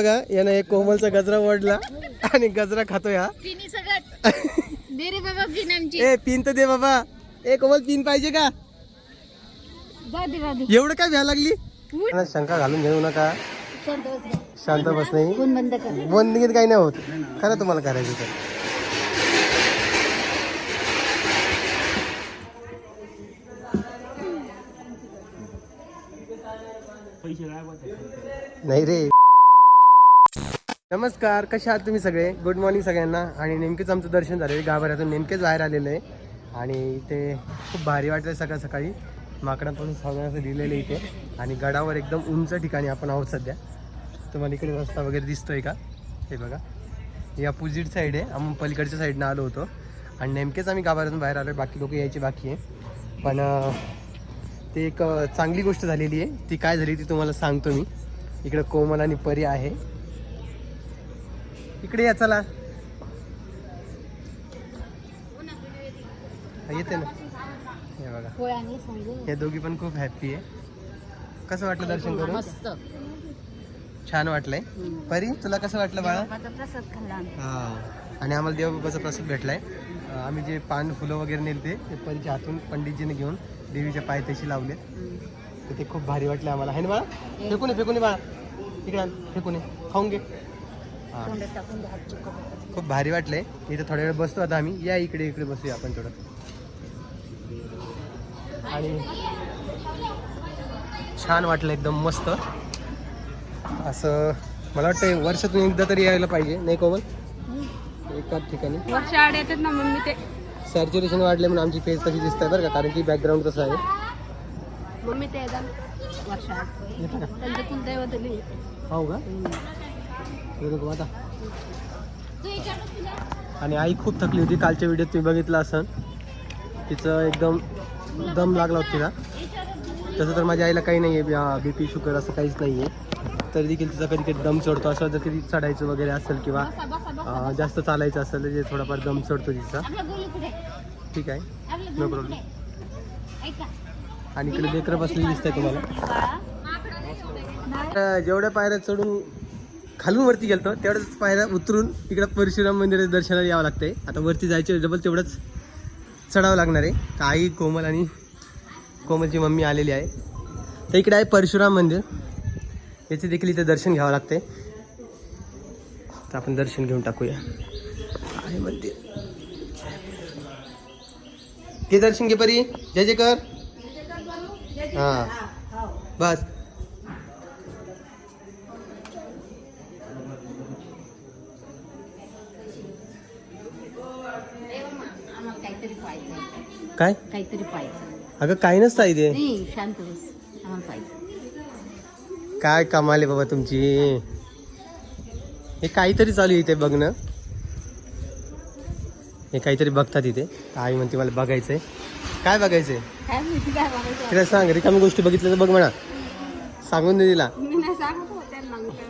बघा यानं एक कोमलचा गजरा ओढला आणि गजरा खातोय हा. पिनी सगळं दे रे बाबा पिन आमची. ए पिन तर दे बाबा. ए कोमल पिन पाहिजे का? एवढं काय भ्या लागली? मला शंका घालून घेऊ नका. शांत बस रे. शांत बस नाही. फोन बंद कर. बंदगीत काही नाही होत. खरं तुम्हाला करायचं तर. नाही रे. नमस्कार कशा आहात तुम्ही सगळे? गुड मॉर्निंग सगळ्यांना. आणि नेमकेच आमचं दर्शन झालेलं गाभाऱ्यातून नेमकेच बाहेर आलेलं आहे. आणि इथे खूप भारी वाटलं सकाळ सकाळी. माकडांपासून सावधान असं लिहिलेलं आहे इथे. आणि गडावर एकदम उंच ठिकाणी आपण आहोत सध्या. तुम्हाला इकडे रस्ता वगैरे दिसतोय का? हे बघा. ही अपोजिट साईड आहे. आम्ही पलीकडच्या साईडनं आलो होतो. आणि नेमकेच आम्ही गाभाऱ्यातून बाहेर आलो बाकी लोक यायची बाकी आहे. पण ते एक चांगली गोष्ट झालेली आहे. ती काय झाली ती तुम्हाला सांगतो मी. इकडं कोमल आणि परी आहे. इकडे या चला. हा, येते ना. हे बघा. हे दोघी पण खूप हॅप्पी आहे. कसं वाटलं दर्शन करून? मस्त. छान वाटलंय. परी तुला कसं वाटलं बाळा. हा. आणि आम्हाला देवबाबाचा प्रसाद भेटलाय. आम्ही जे पान फुलं वगैरे नेलते ते परीच्या हातून पंडितजीने घेऊन देवीच्या पायथ्याशी लावले. तर ते खूप भारी वाटले आम्हाला. आहे ना बाळा? फेकून फेकून बाळा. इकडे फेकून. खाऊन घे. हा. तोंडात टाकून दे हात चिकट खूप भारी वाटलंय इथे थोड्या वेळ बसतो आता आम्ही. या इकडे इकडे बसूया आपण थोडं. आणि छान वाटलं एकदम मस्त. असं मला वाटतं वर्षातून एकदा तरी यायला पाहिजे. नाही कोमल? एकाच ठिकाणी. वर्ष आड येतात ना मम्मी ते. सॅच्युरेशन वाढले म्हणून आमची फेस तशी दिसत आहे बरं का कारण की बॅकग्राऊंड कसं आहे. मम्मी ते एकदम वर्ष आड येतं का? त्यांचं कुलदैवत आहे. हो का? आता. आणि आई खूप थकली होती. कालच्या व्हिडिओत तुम्ही बघितलं असन. तिचं एकदम दम लागला होता तिला. तसं तर माझ्या आईला काही नाही आहे बी पी शुगर असं काहीच नाही आहे तरी देखील तिचा कधी कधी दम चढतो. असं जर कधी चढायचं वगैरे असेल किंवा जास्त चालायचं असेल तर ते थोडाफार दम चढतो तिचा. ठीक आहे. नो प्रॉब्लेम आणि इकडे लेकरं बसलेली दिसतंय तुम्हाला. तर जेवढ्या पायऱ्या चढून खालून वरती गेलतो तेवढ्याच पायऱ्या उतरून इकडं परशुराम मंदिराच्या दर्शनाला यावं लागतंय. आता वरती जायचे डबल तेवढंच चढावं लागणार आहे. तर आई कोमल आणि कोमलची मम्मी आलेली आहे. तर इकडे आहे परशुराम मंदिर. याचे देखील इथे दर्शन घ्यावं लागतंय. तर आपण दर्शन घेऊन टाकूया. आहे मंदिर. घे दर्शन घे परी. जय जय कर हां. बस आम्हाला काहीतरी पाहिजे काय? काहीतरी पाहिजे अगं काही नसतं इथे नाही शांत बस. आम्हाला पाहिजे काय कमाल आहे बाबा तुमची. हे काहीतरी चालू आहे इथे बघणं. हे काहीतरी बघतात इथे. तर आई म्हणते मला बघायचंय. काय बघायचंय? काय माहिती काय बघायचं. तिला सांग रिकामी गोष्टी बघितल्या तर बघ म्हणा. सांगून दे तिला. मी नाही सांगत हो त्यांना मी काय.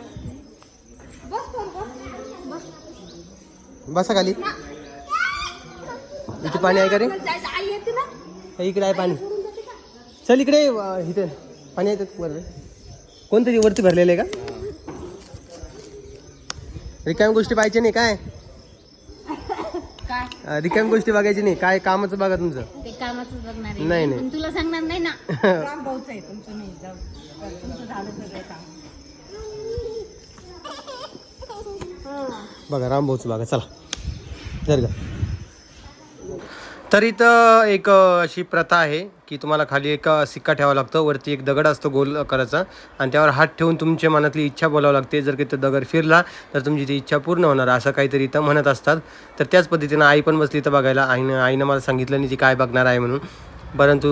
बस पोर, बस. बस. बसा खाली. इथे पाणी आहे का रे आपल्याला जायचं. आई येते ना हे इकडे आहे पाणी? चल इकडे इथे. पाणी का वर. कोणतरी वरती भरलेलं आहे का? रिकामी गोष्टी पाहिजे नाही काय? रिकामी गोष्टी बघायची नाही. काय कामाचं बघा तुमचं. ते कामाचं बघणार आहे. नाही, नाही. पण तुला सांगणार नाही ना. बघा रामभाऊचं बघा चला. जर का. तर इथं एक अशी प्रथा आहे की तुम्हाला खाली एक सिक्का ठेवावा लागतो वरती एक दगड असतो गोल आकाराचा आणि त्यावर हात ठेवून तुमच्या मनातली इच्छा बोलावं लागते. जर की तो दगड फिरला तर तुमची ती इच्छा पूर्ण होणार असं काहीतरी इथं म्हणत असतात. तर त्याच पद्धतीनं आई पण बसली इथं बघायला आईनं आईनं मला सांगितलं नाही ती काय बघणार आहे? म्हणून. परंतु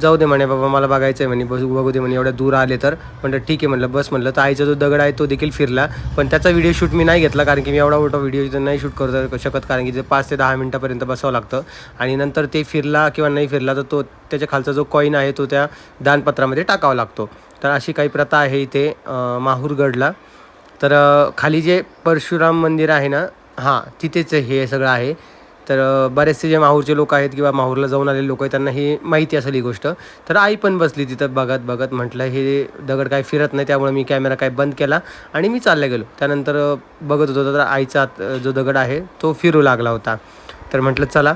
जाऊ दे म्हणे बाबा मला बघायचं आहे म्हणे बस बघू दे म्हणे एवढ्या दूर आले तर. पण ठीक आहे म्हटलं बस म्हटलं तर आईचा जो दगड आहे तो देखील फिरला. पण त्याचा व्हिडिओ शूट मी नाही घेतला कारण की मी एवढा मोठा व्हिडिओ नाही शूट करू शकत कारण की ते पाच ते दहा मिनटापर्यंत बसावं लागतं. आणि नंतर ते फिरला किंवा नाही फिरला तर तो त्याच्या खालचा जो कॉईन आहे तो त्या दानपत्रामध्ये टाकावा लागतो. तर अशी काही प्रथा आहे इथे माहूरगडला. तर खाली जे परशुराम मंदिर आहे ना हां तिथेच हे सगळं आहे. तर बरेचसे जे माहूरचे लोक आहेत किंवा माहूरला जाऊन आलेले लोक आहेत त्यांना हे माहिती असेल ही गोष्ट. तर आई पण बसली तिथं बघत बघत म्हटलं हे दगड काय फिरत नाही त्यामुळे मी कॅमेरा काय बंद केला आणि मी चालला गेलो. त्यानंतर बघत होतो तर आईचा आत- जो दगड आहे तो फिरू लागला होता. तर म्हटलं चला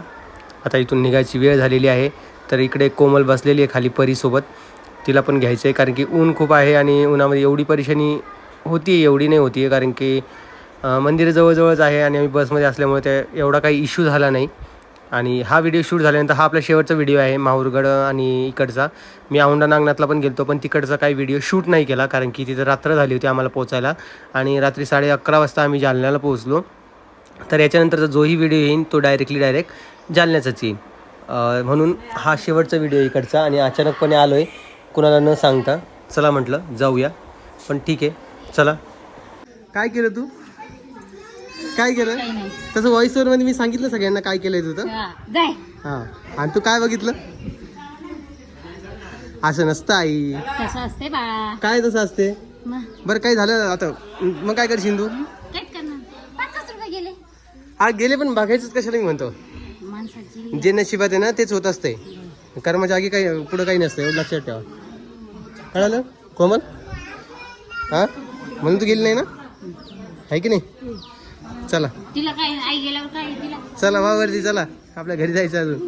आता इथून निघायची वेळ झालेली आहे. तर इकडे कोमल बसलेली आहे खाली परीसोबत. तिला पण घ्यायचं आहे कारण की ऊन खूप आहे आणि उन्हामध्ये एवढी परेशानी होती एवढी नाही होती आहे कारण की मंदिर जवळजवळच आहे आणि आम्ही बसमध्ये असल्यामुळे ते एवढा काही इश्यू झाला नाही. आणि हा व्हिडिओ शूट झाल्यानंतर हा आपला शेवटचा व्हिडिओ आहे माहूरगड आणि इकडचा. मी औंढा नागनाथला पण गेलतो पण तिकडचा काही व्हिडिओ शूट नाही केला कारण की तिथं रात्र झाली होती आम्हाला पोचायला. आणि रात्री साडे अकरा वाजता आम्ही जालन्याला पोहोचलो. तर याच्यानंतरचा जोही व्हिडिओ येईन तो डायरेक्टली डायरेक्ट जालन्याचाच येईल म्हणून हा शेवटचा व्हिडिओ इकडचा आणि अचानकपणे आलो आहे कुणाला न सांगता चला म्हटलं जाऊया. पण ठीक आहे चला. काय केलं तू? काय केलं? तसं व्हॉइसमध्ये मी सांगितलं सगळ्यांना काय केलंय तुझं जाय. हां. आणि तू काय बघितलं? असं नसतं आई. तसं असते बाळा काय तसं असते मग बरं काय झालं आता? मग काय करशील तू काहीच करणार. पाचच रुपये गेले. हा गेले पण बघायचंच कशाला मी म्हणतो? माणसाची. जे नशिबात आहे ना तेच होत असते कर्माच्या आगी काही पुढं काही नसतं एवढं लक्षात ठेवा. कळालं? कोमल? हा? म्हणून तू गेली नाही ना? आहे की नाही? चला. तिला काय आई गेल्यावर काय तिला? चला वा वरती चला. आपल्या घरी जायचं अजून.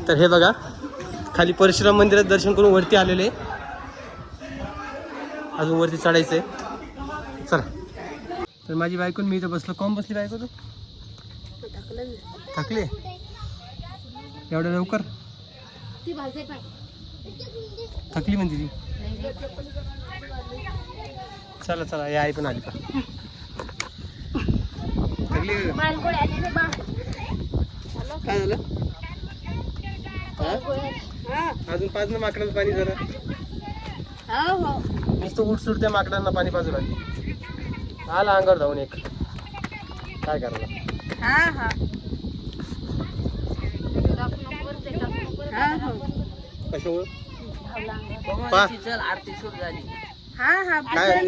तर हे बघा खाली परशुराम मंदिरात दर्शन करून वरती आलेले अजून वरती चढायचंय चला. तर माझी बायको मी इथं बसलो. कोण बसली बायको तू? थकली? एवढ्या लवकर? थकली म्हणते ती. चला चला या आई पण आली का? काय झालं? अजून पाच ना माकडाचं पाणी जरा. हो हो नुसतं उठसूट त्या माकडांना पाणी पाजू लागली. आला अंगावर जाऊन एक. काय करायला? कशामुळं? हा हा काय?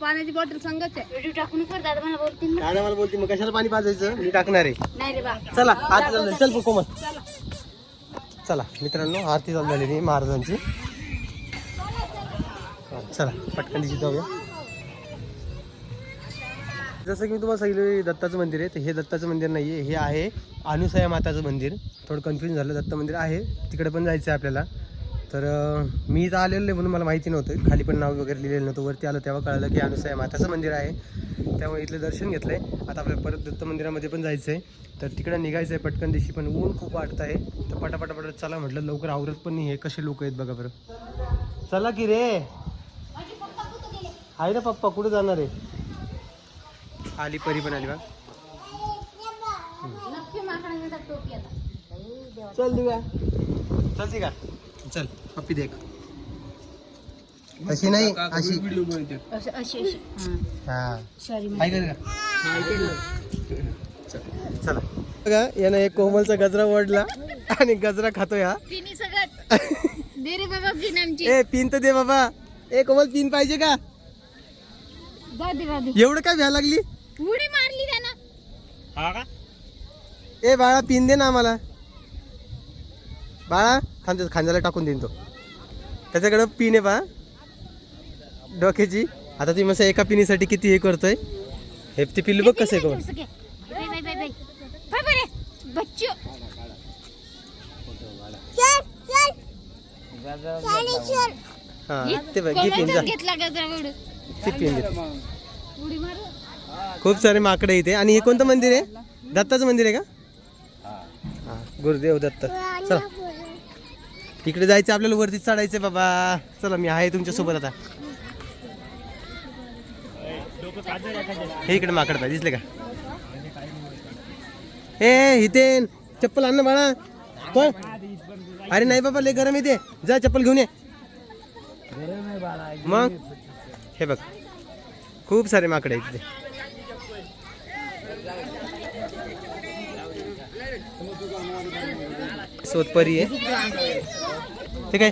पाण्याची बॉटल संगत आहे. व्हिडिओ टाकून कर दादा मला बोलतील ना. दादा मला बोलते मग कशाला पाणी पाजायचं? मी टाकणार आहे. नाही रे बा. चला आरती चालू झाली. चल कोमल. चला. मित्रांनो आरती चालू झालेली महाराजांची. हा, चला पटकन दिशी जाऊया. जसं की मी तुम्हाला सांगितलं दत्ताचं मंदिर आहे. तर हे दत्ताचं मंदिर नाही आहे हे आहे अनुसया माताचं मंदिर. थोडं कन्फ्युजन झालं. दत्त मंदिर आहे. तिकडे पण जायचं आहे आपल्याला. तर मी इथं आलेलो म्हणून मला माहिती नव्हतं. खाली पण नाव वगैरे लिहिलेलं नव्हतं. वरती आलो तेव्हा कळालं की अनुसया माताचं मंदिर आहे. त्यामुळे इथलं दर्शन घेतलं आहे आता आपल्याला परत दत्त मंदिरामध्ये पण जायचं आहे तर तिकडे निघायचं आहे पटकन. दिवशी पण ऊन खूप वाटत आहे. तर पटापटा पटत चला म्हटलं लवकर आवरत पण नाही हे कसे लोक आहेत बघा बरं. चला की रे. आहे ना पप्पा कुठे जाणार आहे? आली परी पण आली बा. चल देऊया चलते का चल पप्पी देख. अशी नाही अशी. अशी अशी अशी. हा. सॉरी काय कर चला. बघा यानं एक कोमलचा गजरा ओढला आणि गजरा खातोय हा. पिनी सगळं. दे रे बाबा पिन आमची. ए पिन तर दे बाबा. ए कोमल पिन पाहिजे का? दे एवढं काय भ्या लागली? उडी मारली त्यानं. ए बाळा पिन दे ना आम्हाला. बाळा थांब खांद्याला टाकून देईन तो. त्याच्याकडं पिन आहे पा डोक्याची. आता ती मस्त एका पिनीसाठी किती हे करतोय. हे ते पिल्लू बघ कसं आहे हा ते बघ पिन जा. ते पिन खूप सारे माकडे इथे. आणि हे कोणतं मंदिर आहे? दत्ताचं मंदिर आहे का? हा. गुरुदेव दत्त. चला. तिकडे जायचं आपल्याला वरती चढायचं बाबा. चला मी आहे तुमच्यासोबत आता. हे इकडे माकड पाहिजे दिसले का? ए हितेन चप्पल आण ना बाळा. पण अरे नाही बाबा लय गरम येते जा चप्पल घेऊन ये. मग? हे बघ. खूप सारे माकडे आहेत तिथे सोतपरी आहे. ते काय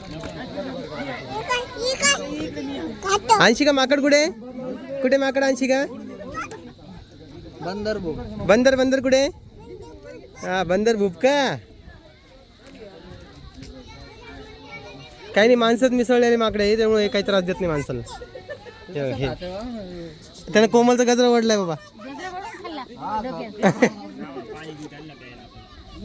आणशी का माकड कुठे? कुठे माकड आणशी का बंदर भू बंदर बंदर कुठे? हा बंदर भूप का? काही नाही माणसात मिसळलेले माकडे आहे त्यामुळे काही त्रास देत नाही माणसाला. त्यानं कोमलचा गजरा ओढलाय बाबा.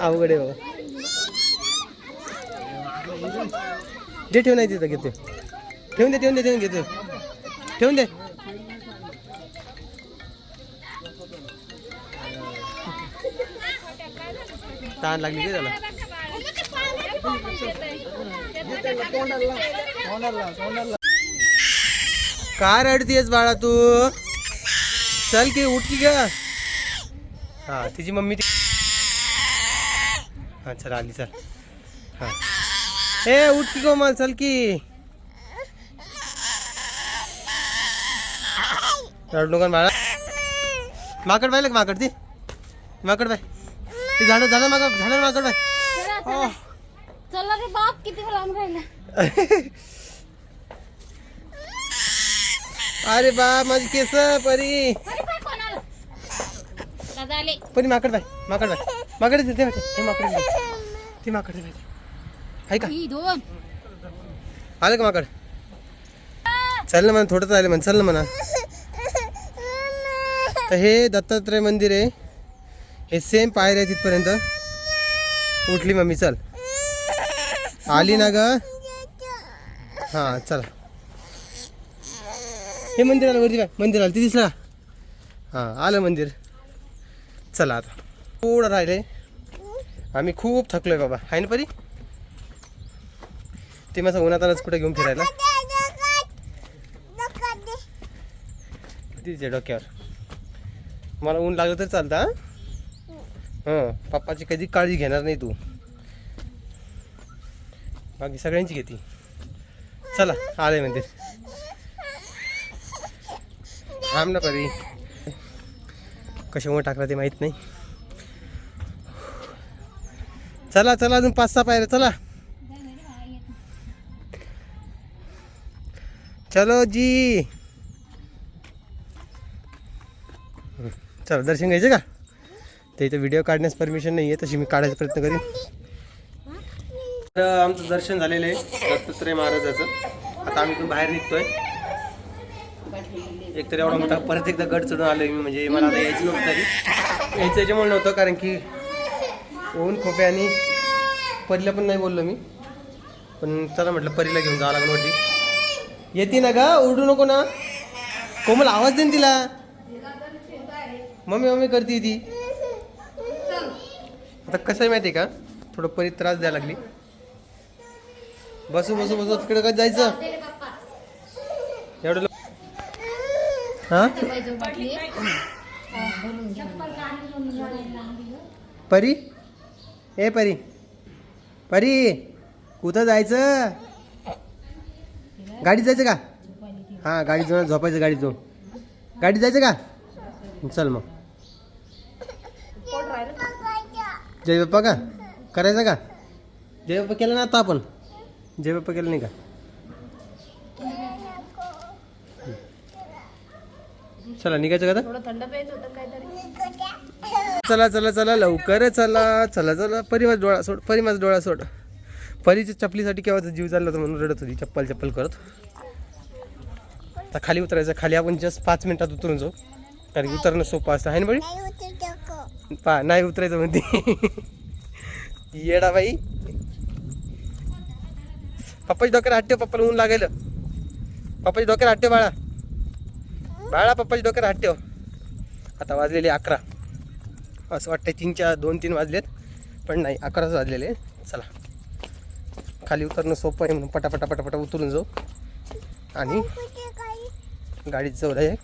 अवघड आहे बाबा. जे ठेवून आहे तिथं घेते. ठेवून दे ठेवून दे ठेवून घेते. ठेवून दे. ताण लागली ते त्याला. काय रडतीयस बाळा तू? चल की उठ की ग. हा तिची मम्मी ती हा चल आली चल. हा. ए उठ की गो चल की. रडू नका बाळा. माकड पाहिलं का माकड ती? माकड बाय ती झाडं झाडं माकड झाडं माकड बाय. चला, रे बाप किती लांब राहिला. अरे बा माझी केस परी. अरे बाय, कोण आलं? दादा आले. परी माकड बाय माकड बाय. माकड दे ते ते माकड दे ती माकड दे आहे का? ही दोन. आलं का माकड? चल ना म्हणा थोडंच आलं म्हणा चल ना म्हणा. तर हे दत्तात्रय मंदिर आहे. हे सेम पायऱ्या तिथपर्यंत उठली मम्मी चल. आली ना ग? हां चला. हे मंदिर आलं वरती काय मंदिर आलं ते दिसलं. हां आलं मंदिर. चला आता. थोडं राहिले. आम्ही खूप थकलोय बाबा. आहे ना परी? ते माझं उन्हातानाच कुठे घेऊन फिरायला? तिच्या डोक्यावर. मला ऊन लागलं तर चालतं हा? हं पप्पाची कधी काळजी घेणार नाही तू. बाकी सगळ्यांची घेते. चला आले मंदिर थांब ना परी. कशामुळे टाकला ते माहीत नाही. चला चला अजून पाच सहा पायऱ्या चला. चलो जी. चला दर्शन घ्यायचं का? ते इथं व्हिडिओ काढण्यास परमिशन नाही आहे तशी मी काढायचा प्रयत्न करीन. तर आमचं दर्शन झालेलं आहे दत्तात्रय महाराजाचं. आता आम्ही इथून बाहेर निघतोय. एक तर एवढा मोठा परत एकदा गड चढून आलोय मी म्हणजे मला आता यायचं नव्हतं तरी यायचं याच्यामुळे नव्हतं कारण की ऊन खोपे आणि परीला पण नाही बोललो मी. पण चला म्हटलं परीला घेऊन जावं लागलं वरती. येते ना ग ओरडू नको ना. कोमल आवाज दे तिला. मम्मी मम्मी करते ती. आता कसं आहे माहिती आहे का? थोडं परी त्रास द्यायला लागली. बसू बसू बसू. तिकडे काय जायचं? एवढं हा? परी? ए परी. परी कुठं जायचं? गाडीत जायचं का? हां गाडीत जाऊन झोपायचं गाडी जाऊन. गाडीत जायचं का? चल मग. जय बाप्पा का? करायचं का? जय बाप्पा केलं ना आता आपण? जय बाप्पा केलं नाही का? चला निघायचं का आता? चला चला चला लवकर चला चला चला परी माझा डोळा सोड परी माझा डोळा सोड. परीच्या चपलीसाठी केव्हाचा जीव चालला होता म्हणून रडत होती चप्पल चप्पल करत. आता खाली उतरायचं खाली आपण जस्ट पाच मिनिटात उतरून जाऊ. कारण की उतरणं सोपं असतं आहे ना बळी पा नाही उतरायचं म्हणते. येडा बाई. पप्पाची डोक्याला हट्टे पप्पाला ऊन लागेल. पप्पाची डोक्याला हट्टे बाळा. बाळा पप्पाची डोक्याला हट्टे. आता वाजलेले अकरा. असं वाटतं तीनच्या दोन तीन वाजलेत. पण नाही अकराच वाजलेले. चला. खाली उतरणं सोपं आहे म्हणून पटापटा पटापटा उतरून जाऊ. आणि गाडीत जाऊ आहे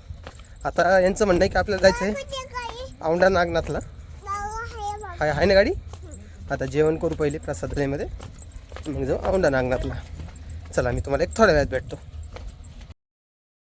आता यांचं म्हणणं आहे की आपल्याला जायचं आहे औंढा नागनाथला. हाय आहे ना गाडी? आता जेवण करू पहिले प्रसादलयमध्ये मग जाऊ औंढा नागनाथला. चला मी तुम्हाला एक थोड्या वेळात भेटतो.